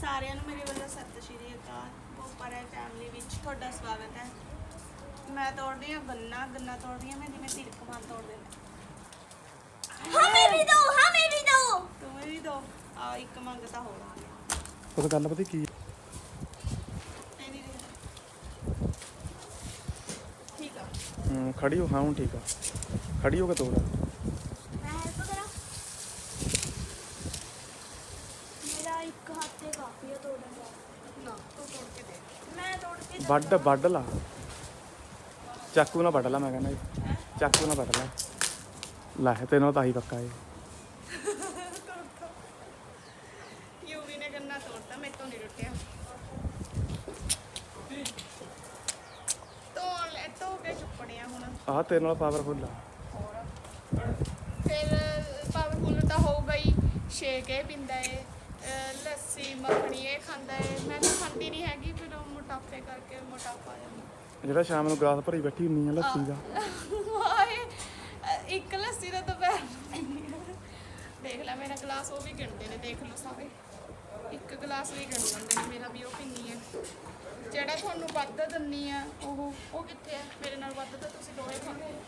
ਸਾਰਿਆਂ ਨੂੰ ਮੇਰੇ ਵੱਲੋਂ ਸਤਿ ਸ਼੍ਰੀ ਅਕਾਲ। ਬੋਪਰ ਹੈ ਫੈਮਿਲੀ ਵਿੱਚ। ਤੁਹਾਡਾ ਸਵਾਗਤ ਹੈ। ਮੈਂ ਤੋੜਦੀ ਹਾਂ ਗੰਨਾ ਗੰਨਾ ਤੋੜਦੀ ਹਾਂ ਮੈਂ ਜਿਵੇਂ ਤਿਲਕਮਾਨ ਤੋੜ ਦਿੰਦਾ ਹਮੇ ਵੀ ਦੋ ਹਮੇ ਵੀ ਦੋ। ਤੁਮੇ ਵੀ ਦੋ। ਆ ਇੱਕ ਮੰਗਤਾ ਹੋਰ ਆ। ਗਿਆ ਉਹ ਗੱਲ ਪਤਾ ਕੀ ਠੀਕ ਆ। ਹੂੰ ਖੜੀ ਹੋ ਹਾਂ ਹੁਣ ਠੀਕ ਆ। ਖੜੀ ਹੋ ਕੇ ਤੋੜਾ ਵੱਡ ਵੱਡ ਲਾ। ਚਾਕੂ ਨਾਲ ਵੱਢ ਲਾ ਮੈਂ ਕਹਿੰਦਾ ਜੀ। ਚਾਕੂ ਨਾਲ ਵੱਢ ਲਾ। ਲੈ ਤੈਨੂੰ ਤਾਂ ਹੀ ਪੱਕਾ ਏ ਯੂਵੀ ਨੇ ਗੰਨਾ ਤੋੜਤਾ ਮੇਰੇ ਤੋਂ ਨਹੀਂ ਰੁੱਟਿਆ। ਤੋੜ ਲੈ ਤੋ ਕੇ ਚੁੱਪੜਿਆ ਹੁਣ। ਆਹ ਤੇਰੇ ਨਾਲ ਪਾਵਰਫੁੱਲ ਆ। ਫਿਰ ਪਾਵਰਫੁੱਲ ਤਾਂ ਹੋਊਗਾ ਹੀ। 6 ਕੇ ਪਿੰਦਾ ਏ ਅਹ ਲੱਸੀ ਮੱਖਣੀ ਇਹ ਖਾਂਦਾ ਏ ਮੈਂ ਤਾਂ ਖਾਂਦੀ ਨਹੀਂ ਹੈਗੀ ਫਿਰ ਉਹ ਮੋਟਾਪੇ ਕਰਕੇ ਮੋਟਾਪਾ ਆ ਜਾਂਦਾ ਜਿਹੜਾ ਸ਼ਾਮ ਨੂੰ ਗਲਾਸ ਭਰੀ ਬੈਠੀ ਹੁੰਨੀ ਆ ਲੱਸੀ ਦਾ। ਹਾਏ ਅਹ ਇੱਕ ਲੱਸੀ ਦਾ ਪੀਂਦੀ ਆ। ਦੇਖ ਲੈ ਮੇਰਾ ਗਲਾਸ ਉਹ ਵੀ ਗਿਣਦੇ ਨੇ ਦੇਖ ਲਓ ਸਾਰੇ। ਇੱਕ ਗਲਾਸ ਵੀ ਗਿਣ ਲੈਂਦੇ ਨੇ ਮੇਰਾ ਵੀ ਉਹ ਪੀਂਦੀ ਹੈ। ਜਿਹੜਾ ਤੁਹਾਨੂੰ ਵੱਧ ਦਿੰਨੀ ਆ ਉਹ ਉਹ ਕਿੱਥੇ ਆ ਮੇਰੇ ਨਾਲ ਵੱਧ ਤਾਂ ਤੁਸੀਂ ਦੋਵੇਂ ਖਾਂਦੇ ਹੋ।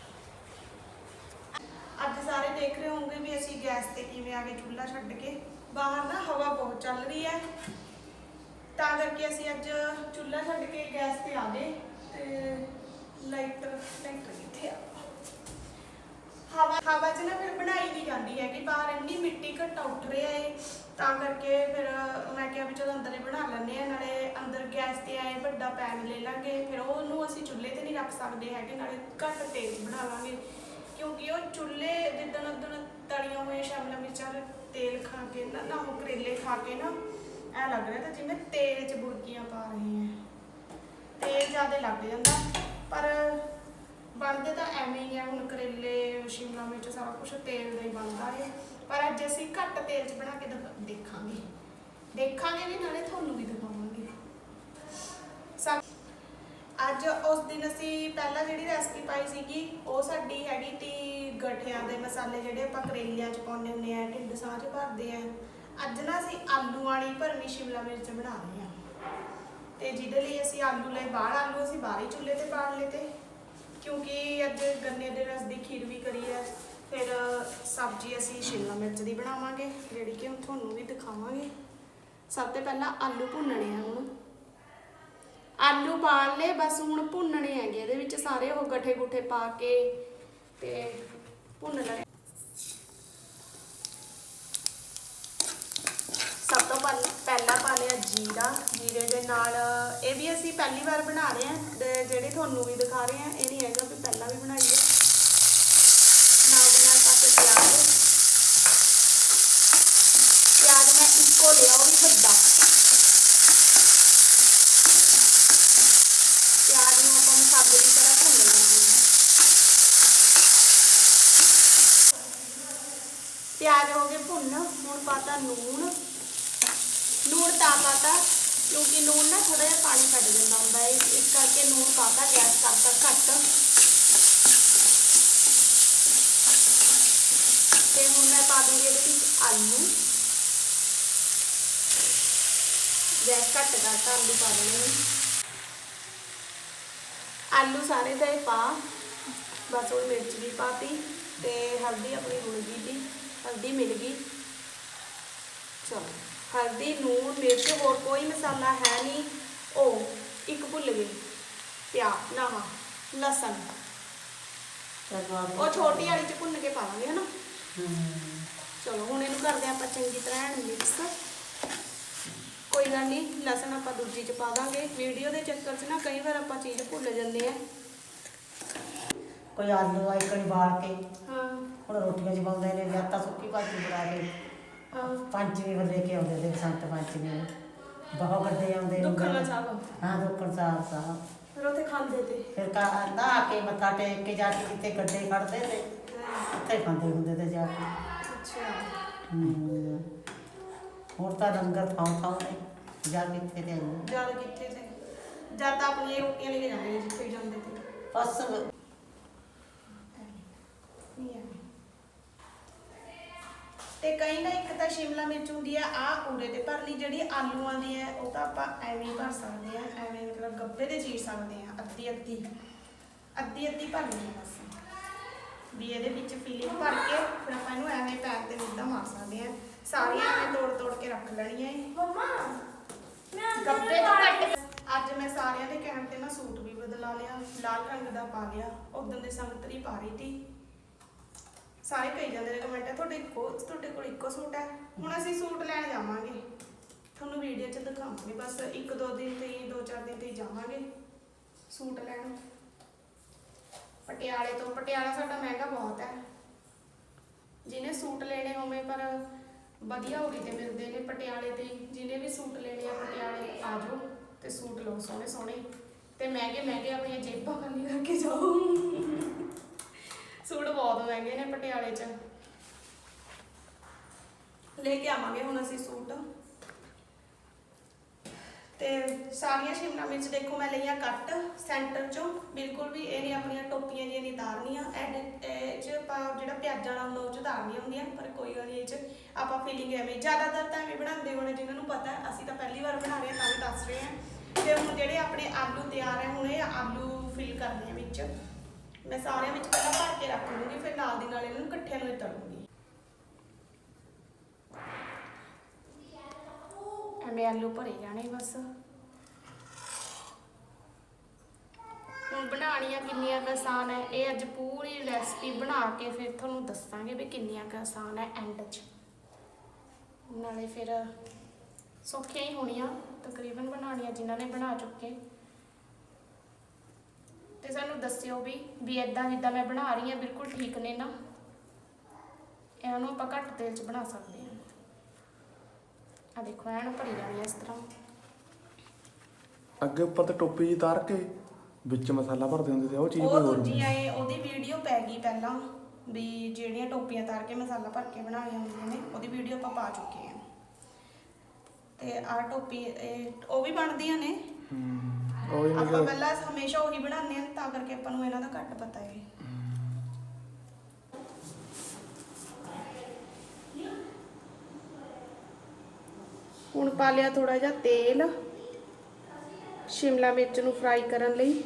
ਅੱਜ ਸਾਰੇ ਦੇਖ ਰਹੇ ਹੋਵੋਗੇ ਵੀ ਅਸੀਂ ਗੈਸ ਤੇ ਕਿਵੇਂ ਆ ਗਏ ਚੁੱਲ੍ਹਾ ਛੱਡ ਕੇ। ਬਾਹਰ ਨਾ ਹਵਾ ਬਹੁਤ ਚੱਲ ਰਹੀ ਹੈ। ਤਾਂ ਕਰਕੇ ਅਸੀਂ ਅੱਜ ਚੁੱਲ੍ਹਾ ਛੱਡ ਕੇ ਗੈਸ ਤੇ ਆ ਗਏ ਤੇ ਲਾਈਟਰ ਲਾਈਟਰ ਕਿੱਥੇ ਆ? ਹਵਾ ਹਵਾ 'ਚ ਨਾ ਫਿਰ ਬਣਾਈ ਨਹੀਂ ਜਾਂਦੀ ਹੈ ਕਿ ਬਾਹਰ ਇੰਨੀ ਮਿੱਟੀ ਘੱਟਾ ਉੱਠ ਰਿਹਾ ਏ। ਤਾਂ ਕਰਕੇ ਫਿਰ ਮੈਂ ਕਿਹਾ ਵੀ ਚਲੋ ਅੰਦਰ ਹੀ ਬਣਾ ਲੈਂਦੇ ਆ ਨਾਲੇ ਅੰਦਰ ਗੈਸ ਤੇ ਆਏ ਵੱਡਾ ਪੈਨ ਲੈ ਲਾਂਗੇ, ਫਿਰ ਉਹਨੂੰ ਅਸੀਂ ਚੁੱਲ੍ਹੇ ਤੇ ਨਹੀਂ ਰੱਖ ਸਕਦੇ ਹੈਗੇ, ਨਾਲੇ ਘੱਟ ਤੇਜ਼ ਬਣਾ ਲਾਂਗੇ। ਕਿਉਂਕਿ ਉਹ ਚੁੱਲ੍ਹੇ ਜਿੱਦਣ ਉਦਣ ਤਲੀਆਂ ਹੋਈਆਂ ਸ਼ਿਮਲਾ ਮਿਰਚਾਂ ਤੇਲ ਖਾ ਕੇ ਨਾ ਨਾ ਉਹ ਕਰੇਲੇ ਖਾ ਕੇ ਨਾ, ਐ ਲੱਗ ਰਿਹਾ ਤਾਂ ਜਿਵੇਂ ਤੇਲ 'ਚ ਬੁਰਕੀਆਂ ਪਾ ਰਹੇ ਆ ਤੇਲ ਜ਼ਿਆਦਾ ਲੱਗ ਜਾਂਦਾ, ਪਰ ਬਣਦੇ ਤਾਂ ਐਵੇਂ ਹੀ ਆ, ਹੁਣ ਕਰੇਲੇ, ਸ਼ਿਮਲਾ ਮਿਰਚ ਸਾਰਾ ਕੁਝ ਤੇਲ ਦਾ ਹੀ ਬਣਦਾ ਹੈ ਪਰ ਅੱਜ ਅਸੀਂ ਘੱਟ ਤੇਲ 'ਚ ਬਣਾ ਕੇ ਦੇਖਾਂਗੇ। ਦੇਖਾਂਗੇ ਵੀ ਨਾਲੇ ਤੁਹਾਨੂੰ ਵੀ ਦਿਖਾਵਾਂਗੇ। ਸਾ- ਅੱਜ ਉਸ ਦਿਨ ਅਸੀਂ ਪਹਿਲਾਂ ਜਿਹੜੀ ਰੈਸਪੀ ਪਾਈ ਸੀਗੀ, ਉਹ ਸਾਡੀ ਹੈਗੀ ਤੀ ਗਠਿਆਂ ਦੇ ਮਸਾਲੇ ਜਿਹੜੇ ਆਪਾਂ ਕਰੇਲਿਆਂ 'ਚ ਪਾਉਂਦੇ ਹੁੰਦੇ ਆ, ਢਿੱਡ ਸਾਹ 'ਚ ਭਰਦੇ ਆ। ਅੱਜ ਨਾ ਅਸੀਂ ਆਲੂ ਵਾਲੀ ਭਰਵੀਂ ਸ਼ਿਮਲਾ ਮਿਰਚ ਬਣਾ ਰਹੇ ਹਾਂ ਤੇ ਜਿਹਦੇ ਲਈ ਅਸੀਂ ਆਲੂ ਲਏ, ਬਾਹਰ ਆਲੂ ਅਸੀਂ ਬਾਹਰ ਹੀ ਚੁੱਲ੍ਹੇ ਤੇ ਪਾੜ ਲਏ ਤੇ। ਕਿਉਂਕਿ ਅੱਜ ਗੰਨੇ ਦੇ ਰਸ ਦੀ ਖੀਰ ਵੀ ਕਰੀ ਹੈ ਫਿਰ ਸਬਜ਼ੀ ਅਸੀਂ ਸ਼ਿਮਲਾ ਮਿਰਚ ਦੀ ਬਣਾਵਾਂਗੇ, ਜਿਹੜੀ ਕਿ ਹੁਣ ਤੁਹਾਨੂੰ ਵੀ ਦਿਖਾਵਾਂਗੇ। ਸਭ ਤੋਂ ਪਹਿਲਾਂ ਆਲੂ ਭੁੰਨਣੇ ਆ ਹੁਣ। ਆਲੂ ਪਾਲ ਲਏ, ਬਸ ਹੁਣ ਭੁੰਨਣੇ ਹੈਗੇ ਇਹਦੇ ਵਿੱਚ ਸਾਰੇ ਉਹ ਗੱਠੇ ਗੁੱਠੇ ਪਾ ਕੇ ਤੇ ਭੁੰਨ ਲੈਣੇ ਸਭ ਤੋਂ ਪਹਿਲ- ਪਹਿਲਾਂ ਪਾ ਲਿਆ ਜੀਰਾ। ਜੀਰੇ ਦੇ ਨਾਲ ਇਹ ਵੀ ਅਸੀਂ ਪਹਿਲੀ ਵਾਰ ਬਣਾ ਰਹੇ ਹਾਂ, ਤੇ ਜਿਹੜੇ ਤੁਹਾਨੂੰ ਵੀ ਦਿਖਾ ਰਹੇ ਹਾਂ, ਇਹ ਨਹੀਂ ਹੈਗਾ ਵੀ ਪਹਿਲਾਂ ਵੀ ਬਣਾਈ ਹੈ। ਨਾਲ ਦੇ ਨਾਲ ਪਾ ਕੇ ਪਿਆਜ਼। ਪਿਆਜ਼ ਮੈਂ ਇੱਕੋ ਲਿਆ ਉਹ ਵੀ ਵੱਡਾ ਪਿਆਜ਼ ਨੂੰ ਆਪਾਂ ਮਸਾਲੇ ਦੀ ਤਰ੍ਹਾਂ ਭੁੰਨ ਲੈਣਾ ਹੈ ਪਿਆਜ਼ ਹੋ ਗਏ ਭੁੰਨ, ਹੁਣ ਪਾਤਾ ਲੂਣ। ਲੂਣ ਤਾਂ ਪਾਤਾ, ਕਿਉਂਕਿ ਲੂਣ ਨਾ ਥੋੜਾ ਜਿਹਾ ਪਾਣੀ ਕੱਢ ਦਿੰਦਾ ਹੁੰਦਾ ਹੈ, ਇਸ ਕਰਕੇ ਨੂਣ ਪਾਤਾ ਗੈਸ ਕਰਤਾ ਘੱਟ। ਤੇ ਹੁਣ ਮੈਂ ਪਾ ਦੂੰਗੀ ਇਹਦੇ ਵਿੱਚ ਆਲੂ। ਗੈਸ ਘੱਟ ਕਰਤਾ, ਆਲੂ ਪਾ ਦੇਣੇ ਆਲੂ ਸਾਰੇ ਦਾ ਹੀ ਪਾ। ਬਸ ਹੁਣ ਮਿਰਚ ਵੀ ਪਾਤੀ ਤੇ ਹਲਦੀ ਆਪਣੀ ਰੁੜ ਗਈ ਦੀ। ਹਲਦੀ ਮਿਲ ਗਈ। ਚਲੋ, ਹਲਦੀ, ਨੂਣ, ਮਿਰਚ, ਹੋਰ ਕੋਈ ਮਸਾਲਾ ਹੈ ਨਹੀਂ। ਉਹ ਇੱਕ ਭੁੱਲ ਗਈ। ਪਿਆ ਨਾ, ਲਸਣ। ਉਹ ਛੋਟੀ ਵਾਲੀ ਚ ਭੁੰਨ ਕੇ ਪਾਵਾਂਗੇ, ਹਨਾ? ਚਲੋ, ਹੁਣ ਇਹਨੂੰ ਕਰਦੇ ਆਪਾਂ ਚੰਗੀ ਤਰ੍ਹਾਂ ਮਿਕਸ। ਕੋਈ ਗੱਲ ਨਹੀਂ, ਲਸਣ ਆਪਾਂ ਦੂਜੀ ਚ ਪਾ ਦਾਂਗੇ। ਵੀਡੀਓ ਦੇ ਚੱਕਰ 'ਚ ਨਾ ਕਈ ਵਾਰ ਆਪਾਂ ਚੀਜ਼ ਭੁੱਲ ਜਾਂਦੇ ਆ। ਕੋਈ ਆਲੂ ਆ ਇੱਕ ਬਾਲ ਕੇ। ਹਾਂ। ਹੁਣ ਰੋਟੀਆਂ ਚ ਪਾਉਂਦੇ ਨੇ ਜਾਂ ਤਾਂ ਸੁੱਕੀ ਭਾਜੀ ਬਣਾ ਕੇ। ਹਾਂ। ਪੰਚਮੀ ਵੱਲ ਲੈ ਕੇ ਆਉਂਦੇ ਨੇ ਸੰਤ ਪੰਚਮੀ ਨੂੰ। ਬਹੁਤ ਵੱਡੇ ਆਉਂਦੇ ਨੇ। ਦੁੱਖਾਂ ਸਾਹਿਬ ਹਾਂ ਦੁੱਖਣ ਸਾਹਿਬ ਸਾਹਿਬ ਫਿਰ ਉੱਥੇ ਖਾਂਦੇ ਤੇ। ਫਿਰ ਕਾ ਨਹਾ ਕੇ ਮੱਥਾ ਟੇਕ ਕੇ ਜਾ ਕੇ ਜਿੱਥੇ ਗੱਡੇ ਖੜਦੇ ਤੇ ਉੱਥੇ ਖਾਂਦੇ ਹੁੰਦੇ ਤੇ ਜਾ ਕੇ। ਅੱਛਾ। ਹਮ। ਹੁਣ ਤਾਂ ਲੰਗਰ ਥਾਂ ਥਾਂ ਨੇ ਜਾ ਕੇ ਇੱਥੇ ਤੇ ਆਉਂਦੇ ਜਦ ਕਿੱਥੇ ਤੇ। ਜਦ ਤਾਂ ਆਪਣੀਆਂ ਰੋਟੀਆਂ ਲੈ ਕੇ ਜਾਂਦੇ ਨੇ ਜਿੱਥੇ ਵੀ ਜਾਂਦੇ ਤੇ। ਬਸ ਨਹੀਂ ਐਵੇਂ। ਤੇ ਕਈ ਨਾ ਇੱਕ ਤਾਂ ਸ਼ਿਮਲਾ ਮਿਰਚ ਹੁੰਦੀ ਆ ਆ ਉਰੇ ਤੇ ਭਰਨੀ ਜਿਹੜੀ ਆਲੂਆਂ ਦੀ ਹੈ ਉਹ ਤਾਂ ਆਪਾਂ ਐਵੇਂ ਹੀ ਭਰ ਸਕਦੇ ਆ ਐਵੇਂ ਮਤਲਬ ਗੱਬੇ ਤੇ ਚੀਰ ਸਕਦੇ ਆ ਅੱਧੀ ਅੱਧੀ। ਅੱਧੀ ਅੱਧੀ ਭਰਨੀ ਆ ਬਸ। ਵੀ ਇਹਦੇ ਵਿੱਚ ਫੀਲਿੰਗ ਭਰ ਕੇ ਫਿਰ ਆਪਾਂ ਇਹਨੂੰ ਐਵੇਂ ਪੈਰ ਤੇ ਮੁੱਦਾ ਮਾਰ ਸਕਦੇ ਆ। ਸਾਰੀਆਂ ਐਵੇਂ ਤੋੜ ਤੋੜ ਕੇ ਰੱਖ ਲੈਣੀਆਂ ਏ ਮੰਮਾ ਮੈਂ ਗੱਬੇ ਤੋਂ ਘੱਟ ਅੱਜ ਮੈਂ ਸਾਰਿਆਂ ਦੇ ਕਹਿਣ ਤੇ ਨਾ ਸੂਟ ਵੀ ਬਦਲਾ ਲਿਆ ਲਾਲ ਰੰਗ ਦਾ ਪਾ ਲਿਆ ਉਦੋਂ ਦੇ ਸੰਗਤਰੀ ਪਾ ਰਹੀ ਸੀ। ਸਾਰੇ ਕਹੀ ਜਾਂਦੇ ਨੇ ਕਮੈਂਟ ਤੁਹਾਡੇ ਇੱਕੋ, ਤੁਹਾਡੇ ਕੋਲ ਇੱਕੋ ਸੂਟ ਹੈ। ਹੁਣ ਅਸੀਂ ਸੂਟ ਲੈਣ ਜਾਵਾਂਗੇ। ਤੁਹਾਨੂੰ ਵੀਡੀਓ 'ਚ ਦਿਖਾਵਾਂਗੇ। ਬਸ ਇੱਕ, ਦੋ ਦਿਨ ਤੇ ਹੀ, ਦੋ, ਚਾਰ ਦਿਨ ਤੇ ਹੀ ਜਾਵਾਂਗੇ ਸੂਟ ਲੈਣ। ਪਟਿਆਲੇ ਤੋਂ, ਪਟਿਆਲਾ ਸਾਡਾ ਮਹਿੰਗਾ ਬਹੁਤ ਹੈ। ਜਿਹਨੇ ਸੂਟ ਲੈਣੇ ਹੋਵੇ, ਪਰ ਵਧੀਆ ਹੋਰੀ ਤੇ ਮਿਲਦੇ ਨੇ ਪਟਿਆਲੇ ਤੇ ਜਿਹਨੇ ਵੀ ਸੂਟ ਲੈਣੇ ਆ, ਪਟਿਆਲੇ ਆ ਜਾਓ ਤੇ ਸੂਟ ਲਓ ਸੋਹਣੇ ਸੋਹਣੇ ਤੇ ਮਹਿੰਗੇ ਮਹਿੰਗੇ ਆਪਣੀਆਂ ਜੇਬਾਂ ਖਾਲੀ ਕਰਕੇ ਜਾਓ। ਸੂਟ ਬਹੁਤ ਮਹਿੰਗੇ ਨੇ ਪਟਿਆਲੇ 'ਚ। ਲੈ ਕੇ ਆਵਾਂਗੇ ਹੁਣ ਅਸੀਂ ਸੂਟ। ਤੇ ਸਾਰੀਆਂ ਸ਼ਿਮਲਾ ਮਿਰਚ ਦੇਖੋ ਮੈਂ ਲਈਆਂ ਕੱਟ, ਸੈਂਟਰ ਚੋਂ। ਬਿਲਕੁਲ ਵੀ ਇਹ ਨਹੀਂ ਆਪਣੀਆਂ ਟੋਪੀਆਂ ਜਿਹੀਆਂ ਨਹੀਂ ਤਾਰਨੀਆਂ। ਇਹ ਚ ਆਪਾਂ ਜਿਹੜਾ ਪਿਆਜ਼ਾਂ ਨਾਲ ਹੁੰਦਾ ਉਹ ਚ ਤਾਰਨੀਆਂ ਹੁੰਦੀਆਂ, ਪਰ ਕੋਈ ਗੱਲ ਇਹ ਚ ਆਪਾਂ ਫੀਲਿੰਗ ਐਵੇਂ, ਜ਼ਿਆਦਾਤਰ ਤਾਂ ਐਵੇਂ ਬਣਾਉਂਦੇ ਹੋਣੇ, ਜਿਨ੍ਹਾਂ ਨੂੰ ਪਤਾ, ਅਸੀਂ ਤਾਂ ਪਹਿਲੀ ਵਾਰ ਬਣਾ ਰਹੇ ਹਾਂ, ਤਾਂ ਵੀ ਦੱਸ ਰਹੇ ਹਾਂ। ਤੇ ਹੁਣ ਜਿਹੜੇ ਆਪਣੇ ਆਲੂ ਤਿਆਰ ਹੈ, ਹੁਣ ਇਹ ਆਲੂ ਫਿਲ ਕਰਨੇ ਆ ਵਿੱਚ। ਮੈਂ ਸਾਰਿਆਂ ਵਿੱਚ ਪਹਿਲਾਂ ਭਰ ਕੇ ਰੱਖ ਲੂੰਗੀ ਫਿਰ ਨਾਲ ਦੀ ਨਾਲ ਇਹਨਾਂ ਨੂੰ ਇਕੱਠਿਆਂ ਨੂੰ ਹੀ ਤਲੂੰਗੀ ਐਵੇਂ ਆਲੂ ਭਰੇ ਜਾਣੇ ਬਸ। ਹੁਣ ਬਣਾਉਣੀਆਂ ਕਿੰਨੀਆਂ ਕੁ ਆਸਾਨ ਹੈ, ਇਹ ਅੱਜ ਪੂਰੀ ਰੈਸਪੀ ਬਣਾ ਕੇ ਫਿਰ ਤੁਹਾਨੂੰ ਦੱਸਾਂਗੇ ਵੀ ਕਿੰਨੀਆਂ ਕੁ ਆਸਾਨ ਹੈ ਐਂਡ 'ਚ। ਨਾਲੇ ਫਿਰ ਸੌਖੀਆਂ ਹੀ ਹੋਣੀਆਂ, ਤਕਰੀਬਨ ਬਣਾਉਣੀਆਂ ਜਿਨ੍ਹਾਂ ਨੇ ਬਣਾ ਚੁੱਕੇ। ਤੇ ਸਾਨੂੰ ਦੱਸਿਓ ਵੀ ਵੀ ਇਦਾਂ ਜਿੱਦਾਂ ਮੈਂ ਬਣਾ ਰਹੀ ਹਾਂ ਬਿਲਕੁਲ ਠੀਕ ਨੇ ਨਾ। ਇਹਨਾਂ ਨੂੰ ਆਪਾਂ ਘੱਟ ਤੇਲ 'ਚ ਬਣਾ ਸਕਦੇ ਹਾਂ। ਆ ਦੇਖੋ ਐਨ ਭਰੀ ਜਾਣੀ ਇਸ ਤਰ੍ਹਾਂ। ਅੱਗੇ ਉੱਪਰ ਤੇ ਟੋਪੀ ਜੀ ਤਾਰ ਕੇ ਵਿੱਚ ਮਸਾਲਾ ਭਰਦੇ ਹੁੰਦੇ ਤੇ ਉਹ ਚੀਜ਼ ਉਹ ਕੋਈ ਹੋਰ ਦੂਜੀ ਆਏ ਉਹਦੀ ਵੀਡੀਓ ਪੈ ਗਈ ਪਹਿਲਾਂ ਵੀ ਜਿਹੜੀਆਂ ਟੋਪੀਆਂ ਤਾਰ ਕੇ ਮਸਾਲਾ ਭਰ ਕੇ ਬਣਾਉਣੀਆਂ ਹੁੰਦੀਆਂ ਨੇ ਉਹਦੀ ਵੀਡੀਓ ਆਪਾਂ ਪਾ ਚੁੱਕੇ ਹਾਂ। ਤੇ ਆਹ ਟੋਪੀ ਇਹ ਉਹ ਵੀ ਬਣਦੀਆਂ ਨੇ। ਹੂੰ। ਉਹ ਹੀ ਆਪਾਂ ਮਤਲਬ ਪਹਿਲਾਂ ਹਮੇਸ਼ਾ ਉਹੀ ਬਣਾਉਂਦੇ ਹਾਂ ਤਾਂ ਕਰਕੇ ਆਪਾਂ ਨੂੰ ਇਹਨਾਂ ਦਾ ਘੱਟ ਪਤਾ ਹੈ। ਹੁਣ ਪਾ ਲਿਆ ਥੋੜਾ ਜਿਹਾ ਤੇਲ ਸ਼ਿਮਲਾ ਮਿਰਚ ਨੂੰ ਫਰਾਈ ਕਰਨ ਲਈ।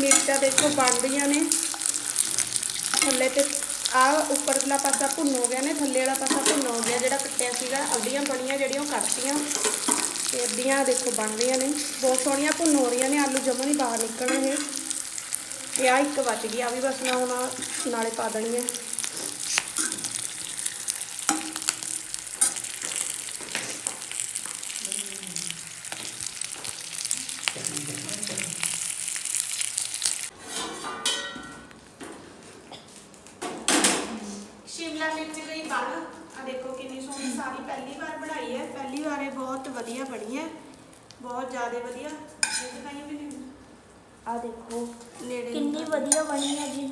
ਮਿਰਚਾਂ ਦੇਖੋ ਬਣ ਰਹੀਆਂ ਨੇ। ਥੱਲੇ ਤੇ ਆ ਉੱਪਰਲਾ ਪਾਸਾ ਭੁੰਨ ਹੋ ਗਿਆ ਨੇ, ਥੱਲੇ ਵਾਲਾ ਪਾਸਾ ਭੁੰਨ ਹੋ ਗਿਆ, ਜਿਹੜਾ ਕੱਟਿਆ ਸੀਗਾ ਅੱਡੀਆਂ ਬਣੀਆਂ ਜਿਹੜੀਆਂ ਉਹ ਕੱਟਤੀਆਂ। ਤੇ ਅੱਡੀਆਂ ਦੇਖੋ ਬਣ ਰਹੀਆਂ ਨੇ। ਬਹੁਤ ਸੋਹਣੀਆਂ ਭੁੰਨ ਹੋ ਰਹੀਆਂ ਨੇ, ਆਲੂ ਜਮਾ ਨਹੀਂ ਬਾਹਰ ਨਿਕਲਣਗੇ ਇਹ ਤੇ ਆ ਇੱਕ ਬਚ ਗਈ ਆ ਵੀ ਬਸ ਮੈਂ ਹੁਣ ਨਾਲੇ ਪਾ ਦੇਣੀ ਹੈ ਸ਼ਿਮਲਾ ਮਿਰਚ ਗਈ ਬਣ ਆ ਦੇਖੋ ਕਿੰਨੀ ਸੋਹਣੀ ਸਾਰੀ ਪਹਿਲੀ ਵਾਰ ਬਣਾਈ ਹੈ ਪਹਿਲੀ ਵਾਰ ਇਹ ਬਹੁਤ ਵਧੀਆ ਬਣੀ ਹੈ ਬਹੁਤ ਜ਼ਿਆਦਾ ਵਧੀਆ ਇਹ ਦਿਖਾਈਓ ਵੀ ਨਹੀਂ ਆ ਦੇਖੋ ਨੇੜੇ ਕਿੰਨੀ ਵਧੀਆ ਬਣੀ ਹੈ ਜੀ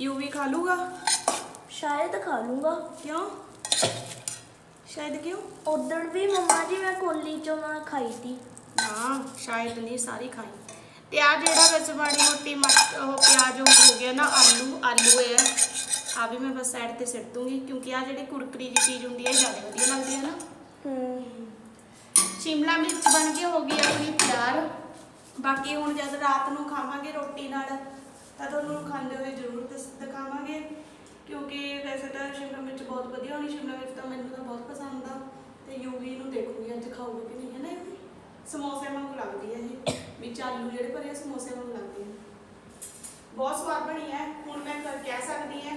ਯੂ ਵੀ ਖਾ ਲੂਗਾ? ਸ਼ਾਇਦ ਖਾ ਲੂੰਗਾ। ਕਿਉਂ? ਸ਼ਾਇਦ ਕਿਉਂ? ਉਦੋਂ ਵੀ ਮੰਮਾ ਜੀ ਮੈਂ ਕੋਲੀ ਚੋਂ ਮੈਂ ਖਾਈ ਤੀ। ਹਾਂ ਸ਼ਾਇਦ ਨਹੀਂ ਸਾਰੀ ਖਾਈ। ਤੇ ਆ ਜਿਹੜਾ ਵਿੱਚ ਮਾੜੀ ਮੋਟੀ ਮਟ- ਉਹ ਪਿਆਜ਼ ਉਹ ਹੋ ਗਿਆ ਨਾ ਆਲੂ ਆਲੂ ਇਹ ਹੈ। ਆ ਵੀ ਮੈਂ ਬਸ ਸਾਈਡ ਤੇ ਸਿੱਟ ਦੂੰਗੀ ਕਿਉਂਕਿ ਆ ਜਿਹੜੀ ਕੁਰਕਰੀ ਜੀ ਚੀਜ਼ ਹੁੰਦੀ ਹੈ ਇਹ ਜ਼ਿਆਦਾ ਵਧੀਆ ਲੱਗਦੀ ਹੈ ਨਾ। ਹੂੰ। ਸ਼ਿਮਲਾ ਮਿਰਚ ਬਣ ਕੇ ਹੋ ਗਈ ਆਪਣੀ ਤਿਆਰ। ਬਾਕੀ ਹੁਣ ਜਦ ਰਾਤ ਨੂੰ ਖਾਵਾਂਗੇ ਰੋਟੀ ਨਾਲ ਤਾਂ ਤੁਹਾਨੂੰ ਖਾਂਦੇ ਹੋਏ ਜ਼ਰੂਰ ਦਸ ਦਿਖਾਵਾਂਗੇ। ਕਿਉਂਕਿ ਵੈਸੇ ਤਾਂ ਸ਼ਿਮਲਾ ਮਿਰਚ ਬਹੁਤ ਵਧੀਆ ਹੋਣੀ ਸ਼ਿਮਲਾ ਮਿਰਚ ਤਾਂ ਮੈਨੂੰ ਤਾਂ ਬਹੁਤ ਪਸੰਦ ਆ। ਤੇ ਯੂਵੀ ਨੂੰ ਦੇਖੂਗੀ ਅੱਜ ਖਾਊਗਾ ਕਿ ਨਹੀਂ ਹੈ ਨਾ ਯੂਵੀ ਸਮੋਸੇ ਵਾਂਗੂ ਲੱਗਦੀ ਹੈ ਇਹ ਵਿੱਚ ਆਲੂ ਜਿਹੜੇ ਭਰੇ ਆ, ਸਮੋਸੇ ਵਾਂਗੂ ਲੱਗਦੇ ਹੈ ਬਹੁਤ ਸਵਾਦ ਬਣੀ ਹੈ। ਹੁਣ ਮੈਂ ਕਰ ਕਹਿ ਸਕਦੀ ਹਾਂ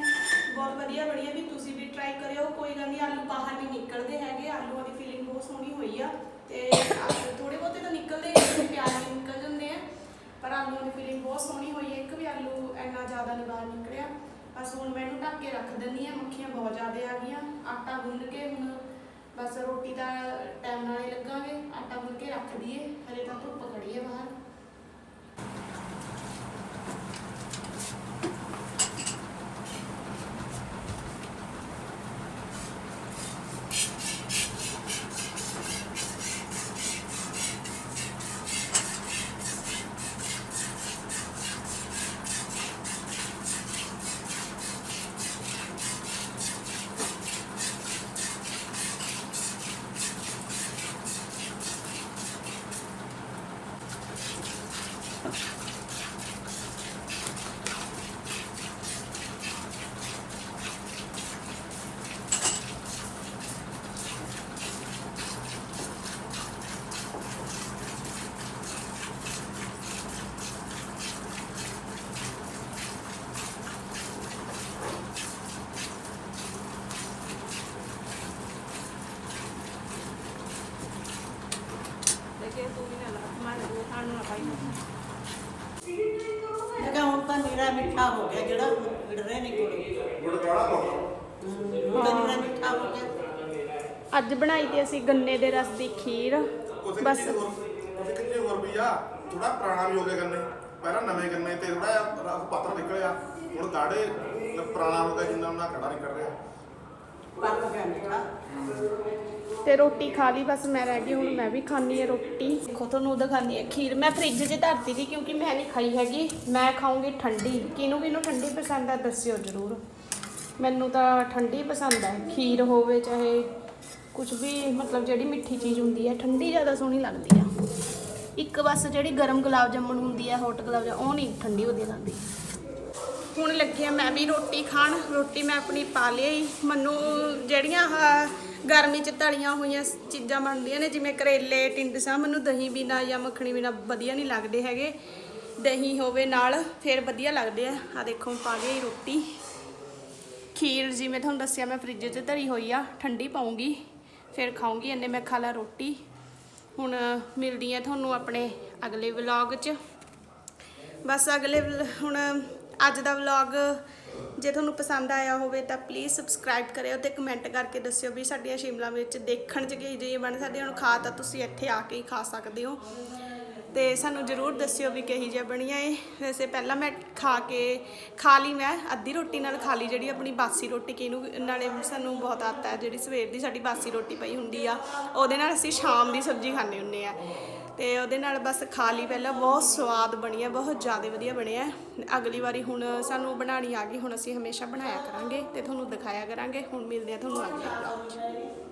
ਬਹੁਤ ਵਧੀਆ ਬਣੀ ਹੈ। ਵੀ ਤੁਸੀਂ ਵੀ ਟਰਾਈ ਕਰਿਓ। ਕੋਈ ਗੱਲ ਨਹੀਂ ਆਲੂ ਬਾਹਰ ਨਹੀਂ ਨਿਕਲਦੇ ਹੈਗੇ। ਆਲੂਆਂ ਦੀ ਫੀਲਿੰਗ ਬਹੁਤ ਸੋਹਣੀ ਹੋਈ ਆ। ਤੇ ਥੋੜੇ ਬਹੁਤੇ ਤਾਂ ਨਿਕਲਦੇ ਹੀ ਨੇ, ਪਿਆਜ਼ ਵੀ ਨਿਕਲ ਜਾਂਦੇ ਆ। ਪਰ ਆਲੂਆਂ ਦੀ ਫੀਲਿੰਗ ਬਹੁਤ ਸੋਹਣੀ ਹੋਈ ਆਲੂ ਇੰਨਾ ਜ਼ਿਆਦਾ ਨਹੀਂ ਬਾਹਰ ਨਿਕਲਿਆ। ਬਸ ਹੁਣ ਮੈਂ ਇਹਨੂੰ ਢੱਕ ਕੇ ਰੱਖ ਦਿੰਦੀ ਆ ਮੱਖੀਆਂ ਬਹੁਤ ਜ਼ਿਆਦਾ ਆ ਗਈਆਂ। ਆਟਾ ਗੁੰਨ ਕੇ ਹੁਣ ਬਸ ਰੋਟੀ ਦਾ ਟਾਈਮ ਨਾਲ ਹੀ ਲੱਗਾਂਗੇ। ਆਟਾ ਗੁੰਨ ਕੇ ਰੱਖ ਦਈਏ ਹਲੇ ਤਾਂ ਧੁੱਪ ਖੜੀ ਹੈ ਬਾਹਰ ਮੈਂ ਕਿਹਾ ਹੁਣ ਤਾਂ ਨੀਰਾ ਮਿੱਠਾ ਹੋ ਗਿਆ ਜਿਹੜਾ ਵਿੜਰੇ ਨਹੀਂ ਕੋਲ। ਗੁੜ ਕਾੜਾ ਪਾਉਣਾ ਤਾਂ ਨੀਰਾ ਮਿੱਠਾ ਹੋ ਗਿਆ। ਅੱਜ ਬਣਾਈ ਤੇ ਅਸੀਂ ਗੰਨੇ ਦੇ ਰਸ ਦੀ ਖੀਰ। ਬਸ। ਕਿੱਥੇ ਹੋਰ ਵੀ ਆ ਥੋੜਾ ਪੁਰਾਣਾ ਵੀ ਹੋ ਗਿਆ ਗੰਨੇ। ਪਹਿਲਾਂ ਨਵੇਂ ਗੰਨੇ ਤੇ ਥੋੜਾ ਜਿਹਾ ਰਸ ਪੱਤਰ ਨਿਕਲਿਆ। ਹੁਣ ਗਾੜੇ ਪੁਰਾਣਾ ਹੋ ਗਿਆ ਜਿੰਨਾ ਉਹਨਾਂ ਕੜਾ ਨਿਕਲ ਰਿਹਾ। ਪੱਕ ਗਿਆ ਮਿੱਠਾ। ਤੇ ਰੋਟੀ ਖਾ ਲਈ, ਬਸ ਮੈਂ ਰਹਿ ਗਈ, ਹੁਣ ਮੈਂ ਵੀ ਖਾਣੀ ਹੈ ਰੋਟੀ। ਦੇਖੋ, ਤੁਹਾਨੂੰ ਦਿਖਾਣੀ ਹੈ ਖੀਰ। ਮੈਂ ਫ੍ਰਿਜ 'ਚ ਧਰਤੀ ਸੀ ਕਿਉਂਕਿ ਮੈਂ ਨਹੀਂ ਖਾਈ ਹੈਗੀ। ਮੈਂ ਖਾਊਂਗੀ ਠੰਡੀ। ਕਿਹਨੂੰ ਕਿਹਨੂੰ ਠੰਡੀ ਪਸੰਦ ਆ, ਦੱਸਿਓ ਜਰੂਰ। ਮੈਨੂੰ ਤਾਂ ਠੰਡੀ ਪਸੰਦ ਹੈ ਖੀਰ ਹੋਵੇ, ਚਾਹੇ ਕੁਝ ਵੀ, ਮਤਲਬ ਜਿਹੜੀ ਮਿੱਠੀ ਚੀਜ਼ ਹੁੰਦੀ ਹੈ ਠੰਡੀ ਜ਼ਿਆਦਾ ਸੋਹਣੀ ਲੱਗਦੀ ਆ। ਇੱਕ ਬਸ ਜਿਹੜੀ ਗਰਮ ਗੁਲਾਬ ਜਾਮੁਨ ਹੁੰਦੀ ਹੈ ਹੌਟ ਗੁਲਾਬ ਜਾਮੁਨ, ਉਹ ਨਹੀਂ, ਠੰਡੀ ਵਧੀਆ ਲੱਗਦੀ। ਹੁਣ ਲੱਗੀ ਆ ਮੈਂ ਵੀ ਰੋਟੀ ਖਾਣ। ਰੋਟੀ ਮੈਂ ਆਪਣੀ ਪਾ ਲਈ ਮੈਨੂੰ ਜਿਹੜੀਆਂ ਆਹ ਗਰਮੀ 'ਚ ਤਲੀਆਂ ਹੋਈਆਂ ਚੀਜ਼ਾਂ ਬਣਦੀਆਂ ਨੇ, ਜਿਵੇਂ ਕਰੇਲੇ ਟਿੰਡਸਾਂ ਮੈਨੂੰ ਦਹੀਂ ਬਿਨਾ ਜਾਂ ਮੱਖਣੀ ਬਿਨਾ ਵਧੀਆ ਨਹੀਂ ਲੱਗਦੇ ਹੈਗੇ। ਦਹੀਂ ਹੋਵੇ ਨਾਲ, ਫਿਰ ਵਧੀਆ ਲੱਗਦੇ ਆ। ਆ ਦੇਖੋ, ਪਾ ਗਈ ਰੋਟੀ। ਖੀਰ ਜਿਵੇਂ ਤੁਹਾਨੂੰ ਦੱਸਿਆ, ਮੈਂ ਫ੍ਰਿਜ 'ਚ ਧਰੀ ਹੋਈ ਆ। ਠੰਡੀ ਪਾਉਂਗੀ, ਫਿਰ ਖਾਉਂਗੀ ਇੰਨੇ ਮੈਂ ਖਾ ਲਾ ਰੋਟੀ। ਹੁਣ ਮਿਲਦੀ ਆ ਤੁਹਾਨੂੰ ਆਪਣੇ ਅਗਲੇ ਵਲੌਗ 'ਚ। ਬਸ ਅਗਲੇ ਹੁਣ ਅੱਜ ਦਾ ਵਲੌਗ ਜੇ ਤੁਹਾਨੂੰ ਪਸੰਦ ਆਇਆ ਹੋਵੇ ਤਾਂ ਪਲੀਜ਼ ਸਬਸਕ੍ਰਾਈਬ ਕਰਿਓ ਤੇ ਕਮੈਂਟ ਕਰਕੇ ਦੱਸਿਓ ਵੀ ਸਾਡੀਆਂ ਸ਼ਿਮਲਾ ਮਿਰਚ ਦੇਖਣ 'ਚ ਕਿਹੋ ਜਿਹੀ ਬਣ ਸਕਦੀ ਹੁਣ ਖਾ ਤਾਂ ਤੁਸੀਂ ਇੱਥੇ ਆ ਕੇ ਹੀ ਖਾ ਸਕਦੇ ਹੋ। ਤੇ ਸਾਨੂੰ ਜਰੂਰ ਦੱਸਿਓ ਵੀ ਕਿਹੋ ਜਿਹਾ ਬਣੀਆਂ ਏ ਵੈਸੇ ਪਹਿਲਾਂ ਮੈਂ ਖਾ ਕੇ, ਖਾ ਲਈ ਮੈਂ, ਅੱਧੀ ਰੋਟੀ ਨਾਲ ਖਾ ਲਈ ਜਿਹੜੀ ਆਪਣੀ ਬਾਸੀ ਰੋਟੀ, ਕਿਹਨੂੰ ਨਾਲੇ ਸਾਨੂੰ ਬਹੁਤ ਆਦਤ ਹੈ ਜਿਹੜੀ ਸਵੇਰ ਦੀ ਸਾਡੀ ਬਾਸੀ ਰੋਟੀ ਪਈ ਹੁੰਦੀ ਆ, ਉਹਦੇ ਨਾਲ ਅਸੀਂ ਸ਼ਾਮ ਦੀ ਸਬਜ਼ੀ ਖਾਂਦੇ ਹੁੰਦੇ ਆ। ਤੇ ਉਹਦੇ ਨਾਲ ਬਸ ਖਾ ਲਈ ਪਹਿਲਾਂ, ਬਹੁਤ ਸਵਾਦ ਬਣੀ ਹੈ ਬਹੁਤ ਜ਼ਿਆਦਾ ਵਧੀਆ ਬਣਿਆ ਅਗਲੀ ਵਾਰੀ ਹੁਣ ਸਾਨੂੰ ਬਣਾਣੀ ਆ ਗਈ, ਹੁਣ ਅਸੀਂ ਹਮੇਸ਼ਾ ਬਣਾਇਆ ਕਰਾਂਗੇ ਤੇ ਤੁਹਾਨੂੰ ਦਿਖਾਇਆ ਕਰਾਂਗੇ, ਹੁਣ ਮਿਲਦੇ ਆ ਤੁਹਾਨੂੰ ਅਗਲੇ ਵਲੌਗ 'ਚ।